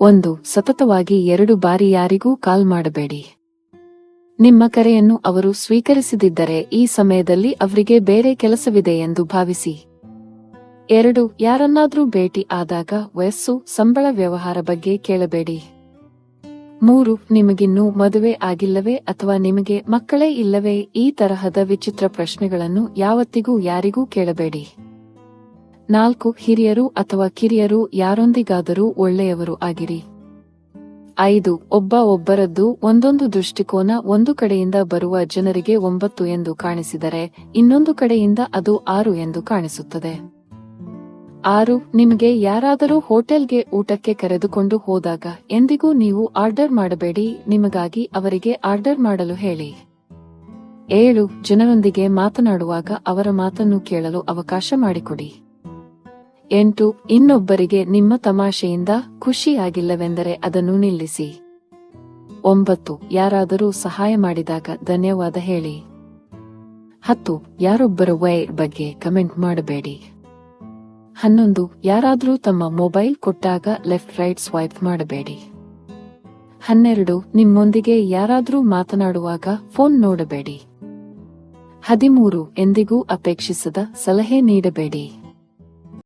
ಒಂದು, ಸತತವಾಗಿ ಎರಡು ಬಾರಿ ಯಾರಿಗೂ ಕಾಲ್ ಮಾಡಬೇಡಿ. ನಿಮ್ಮ ಕರೆಯನ್ನು ಅವರು ಸ್ವೀಕರಿಸದಿದ್ದರೆ ಈ ಸಮಯದಲ್ಲಿ ಅವರಿಗೆ ಬೇರೆ ಕೆಲಸವಿದೆ ಎಂದು ಭಾವಿಸಿ. ಎರಡು, ಯಾರನ್ನಾದರೂ ಭೇಟಿ ಆದಾಗ ವಯಸ್ಸು, ಸಂಬಳ ವ್ಯವಹಾರ ಬಗ್ಗೆ ಕೇಳಬೇಡಿ. ಮೂರು, ನಿಮಗಿನ್ನೂ ಮದುವೆ ಆಗಿಲ್ಲವೇ ಅಥವಾ ನಿಮಗೆ ಮಕ್ಕಳೇ ಇಲ್ಲವೇ ಈ ತರಹದ ವಿಚಿತ್ರ ಪ್ರಶ್ನೆಗಳನ್ನು ಯಾವತ್ತಿಗೂ ಯಾರಿಗೂ ಕೇಳಬೇಡಿ. ನಾಲ್ಕು ಹಿರಿಯರು ಅಥವಾ ಕಿರಿಯರು ಯಾರೊಂದಿಗಾದರೂ ಒಳ್ಳೆಯವರು ಆಗಿರಿ. ಐದು, ಒಬ್ಬ ಒಬ್ಬರದ್ದು ಒಂದೊಂದು ದೃಷ್ಟಿಕೋನ ಒಂದು ಕಡೆಯಿಂದ ಬರುವ ಜನರಿಗೆ ಒಂಬತ್ತು ಎಂದು ಕಾಣಿಸಿದರೆ, ಇನ್ನೊಂದು ಕಡೆಯಿಂದ ಅದು ಆರು ಎಂದು ಕಾಣಿಸುತ್ತದೆ. ಆರು, ನಿಮಗೆ ಯಾರಾದರೂ ಹೋಟೆಲ್ಗೆ ಊಟಕ್ಕೆ ಕರೆದುಕೊಂಡು ಹೋದಾಗ, ಎಂದಿಗೂ ನೀವು ಆರ್ಡರ್ ಮಾಡಬೇಡಿ, ನಿಮಗಾಗಿ ಅವರಿಗೆ ಆರ್ಡರ್ ಮಾಡಲು ಹೇಳಿ. ಏಳು, ಜನರೊಂದಿಗೆ ಮಾತನಾಡುವಾಗ ಅವರ ಮಾತನ್ನು ಕೇಳಲು ಅವಕಾಶ ಮಾಡಿಕೊಡಿ. ಎಂಟು, ಇನ್ನೊಬ್ಬರಿಗೆ ನಿಮ್ಮ ತಮಾಷೆಯಿಂದ ಖುಷಿಯಾಗಿಲ್ಲವೆಂದರೆ ಅದನ್ನು ನಿಲ್ಲಿಸಿ. ಒಂಬತ್ತು, ಯಾರಾದರೂ ಸಹಾಯ ಮಾಡಿದಾಗ ಧನ್ಯವಾದ ಹೇಳಿ. ಹತ್ತು, ಯಾರೊಬ್ಬರ ವೈ ಬಗ್ಗೆ ಕಮೆಂಟ್ ಮಾಡಬೇಡಿ. ಹನ್ನೊಂದು, ಯಾರಾದರೂ ತಮ್ಮ ಮೊಬೈಲ್ ಕೊಟ್ಟಾಗ ಲೆಫ್ಟ್ ರೈಟ್ ಸ್ವೈಪ್ ಮಾಡಬೇಡಿ. ಹನ್ನೆರಡು, ನಿಮ್ಮೊಂದಿಗೆ ಯಾರಾದರೂ ಮಾತನಾಡುವಾಗ ಫೋನ್ ನೋಡಬೇಡಿ. ಹದಿಮೂರು, ಎಂದಿಗೂ ಅಪೇಕ್ಷಿಸದ ಸಲಹೆ ನೀಡಬೇಡಿ.